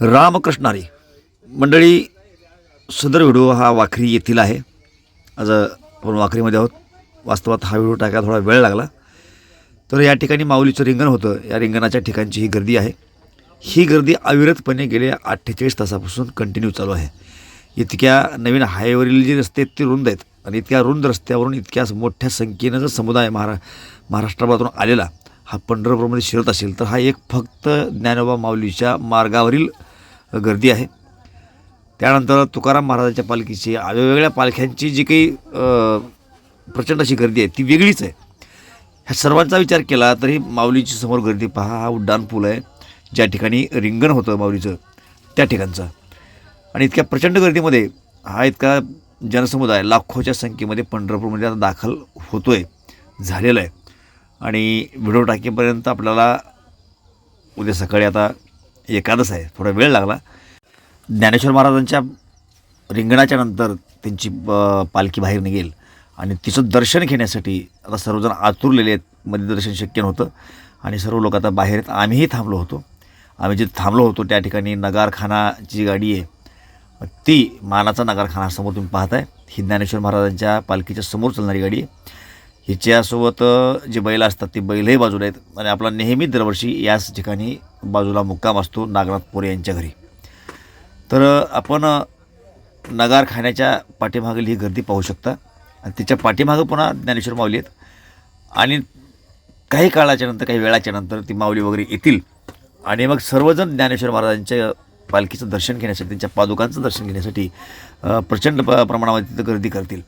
रामकृष्णारी. मंडळी सदर व्हिडिओ हा वाखरी येथील आहे. आज आपण वाखरीमध्ये आहोत. वास्तवात हा व्हिडिओ टाकायला थोडा वेळ लागला. तर या ठिकाणी माऊलीचं रिंगण होतं. या रिंगणाच्या ठिकाणची ही गर्दी आहे. ही गर्दी अविरतपणे गेल्या अठ्ठेचाळीस तासापासून कंटिन्यू चालू आहे. इतक्या नवीन हायवेवरील जे रस्ते आहेत ते रुंद आहेत. आणि इतक्या रुंद रस्त्यावरून इतक्या मोठ्या संख्येनं जर समुदाय महारा महाराष्ट्रापासून आलेला हा पंढरपूरमध्ये शिरत असेल तर हा एक फक्त ज्ञानोबा माऊलीच्या मार्गावरील गर्दी आहे. त्यानंतर तुकाराम महाराजांच्या पालखीची वेगवेगळ्या पालख्यांची जी काही प्रचंड अशी गर्दी आहे ती वेगळीच आहे. ह्या सर्वांचा विचार केला तरी माऊलीची समोर गर्दी पहा हा उड्डाण पूल आहे. ज्या ठिकाणी रिंगण होतं माऊलीचं त्या ठिकाणचं. आणि इतक्या प्रचंड गर्दीमध्ये हा इतका जनसमुदाय लाखोच्या संख्येमध्ये पंढरपूरमध्ये आता दाखल होतो आहे झालेला आहे. आणि व्हिडिओ टाकेपर्यंत आपल्याला उद्या सकाळी आता एकादश आहे. थोडा वेळ लागला. ज्ञानेश्वर महाराजांच्या रिंगणाच्या नंतर त्यांची पालखी बाहेर निघेल. आणि तिचं दर्शन घेण्यासाठी आता सर्वजण आतुरलेले आहेत. मध्ये दर्शन शक्य नव्हतं. आणि सर्व लोक आता बाहेर आहेत. आम्हीही थांबलो होतो. आम्ही जिथे थांबलो होतो त्या ठिकाणी नगारखानाची गाडी आहे. ती मानाचा नगारखाना समोर तुम्ही पाहताय. ही ज्ञानेश्वर महाराजांच्या पालखीच्या समोर चालणारी गाडी आहे. हिच्यासोबत जे बैल असतात ते बैलही बाजूला आहेत. आणि आपला नेहमी दरवर्षी याच ठिकाणी बाजूला मुक्काम असतो नागनाथ पोरे यांच्या घरी. तर आपण नगार नगारखान्याच्या पाठीमागील ही गर्दी पाहू शकता. आणि त्याच्या पाठीमागं पुन्हा ज्ञानेश्वर माऊली आहेत. आणि काही काळाच्या नंतर काही वेळाच्या नंतर ती माऊली वगैरे येतील. आणि मग सर्वजण ज्ञानेश्वर महाराजांच्या पालखीचं दर्शन घेण्यासाठी त्यांच्या पादुकांचं दर्शन घेण्यासाठी प्रचंड प प्रमाणामध्ये तिथं गर्दी करतील.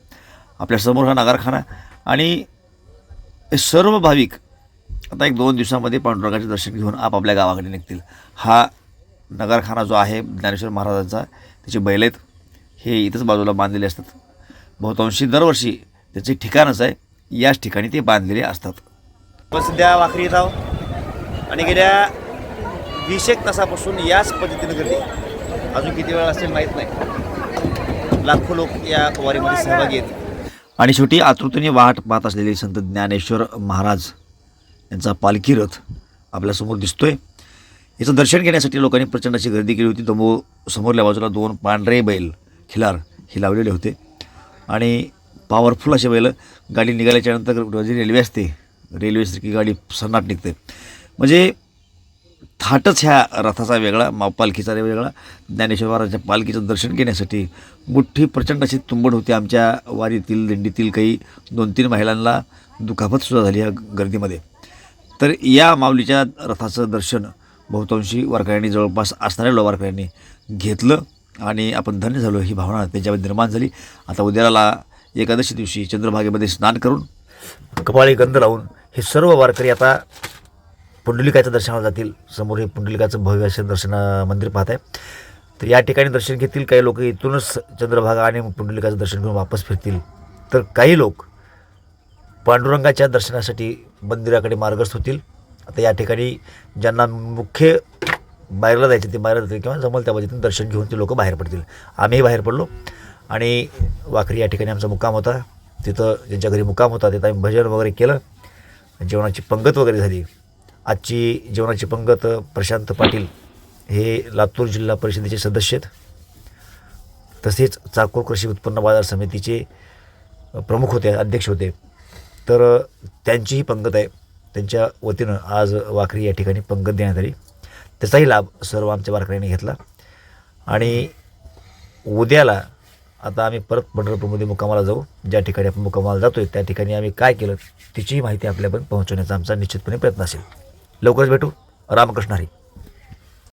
आपल्यासमोर हा नगारखाना. आणि हे सर्व भाविक आता एक दोन दिवसामध्ये पांडुरंगाचे दर्शन घेऊन आपापल्या गावाकडे निघतील. हा नगरखाना जो आहे ज्ञानेश्वर महाराजांचा त्याचे बैल आहेत. हे इथंच बाजूला बांधलेले असतात. बहुतांशी दरवर्षी त्याचे ठिकाणच आहे. याच ठिकाणी ते बांधलेले असतात. पण सध्या वाखरी येत आहो आणि गेल्या वीस एक तासापासून याच पद्धतीनं गर्दी. अजून किती वेळ असेल माहीत नाही. लाखो लोक या वारीमध्ये सहभागी आहेत. आणि शेवटी आतुरतेने वाट पाहत असलेले संत ज्ञानेश्वर महाराज यांचा पालखी रथ आपल्यासमोर दिसतो आहे याचं दर्शन घेण्यासाठी लोकांनी प्रचंड अशी गर्दी केली होती. दमो समोरल्या बाजूला दोन पांढरे बैल खिलार हे लावलेले होते. आणि पॉवरफुल असे बैल गाडी निघाल्याच्यानंतर जी रेल्वे असते. रेल्वेसारखी गाडी सन्नाट निघते. म्हणजे थाटच ह्या रथाचा वेगळा मा पालखीचा वेगळा. ज्ञानेश्वर महाराजांच्या पालखीचं दर्शन घेण्यासाठी मोठी प्रचंड अशी तुंबड होती आमच्या वारीतील दिंडीतील काही दोन तीन महिलांना दुखापतसुद्धा झाली या गर्दीमध्ये. तर या माऊलीच्या रथाचं दर्शन बहुतांशी वारकऱ्यांनी जवळपास असणाऱ्या वारकऱ्यांनी घेतलं आणि आपण धन्य झालो ही भावना त्यांच्यामध्ये निर्माण झाली. आता उद्याला एकादशी दिवशी चंद्रभागेमध्ये स्नान करून कपाळी गंध लावून हे सर्व वारकरी आता पुंडलिकाच्या दर्शनाला जातील. समोर हे पुंडलिकाचं भव्य असे दर्शन मंदिर पाहत आहे तर या ठिकाणी दर्शन घेतील. काही लोक इथूनच चंद्रभागा आणि पुंडलिकाचं दर्शन घेऊन वापस फिरतील. तर काही लोक पांडुरंगाच्या दर्शनासाठी मंदिराकडे मार्गस्थ होतील. आता या ठिकाणी ज्यांना मुख्य बाहेरला जायचे ते बाहेर जातील किंवा जमल त्या पद्धतीने दर्शन घेऊन ते लोक बाहेर पडतील. आम्हीही बाहेर पडलो. आणि वाखरी या ठिकाणी आमचा मुक्काम होता. तिथं ज्यांच्या घरी मुक्काम होता तिथं आम्ही भजन वगैरे केलं. जेवणाची पंगत वगैरे झाली. आजची जेवणाची पंगत प्रशांत पाटील हे लातूर जिल्हा परिषदेचे सदस्य आहेत. तसेच चाकूर कृषी उत्पन्न बाजार समितीचे प्रमुख होते अध्यक्ष होते. तर त्यांची ही पंगत आहे. त्यांच्या वतीनं आज वाखरी या ठिकाणी पंगत देण्यात आली. त्याचाही लाभ सर्व आमच्या वारकऱ्यांनी घेतला. आणि उद्याला आता आम्ही परत पंढरपूरमध्ये मुक्कामाला जाऊ. ज्या ठिकाणी आपण मुक्कामाला जातो आहे त्या ठिकाणी आम्ही काय केलं तिचीही माहिती आपल्यापर्यंत पोहोचवण्याचा आमचा निश्चितपणे प्रयत्न असेल. लवकरच भेटू. रामकृष्ण हरी.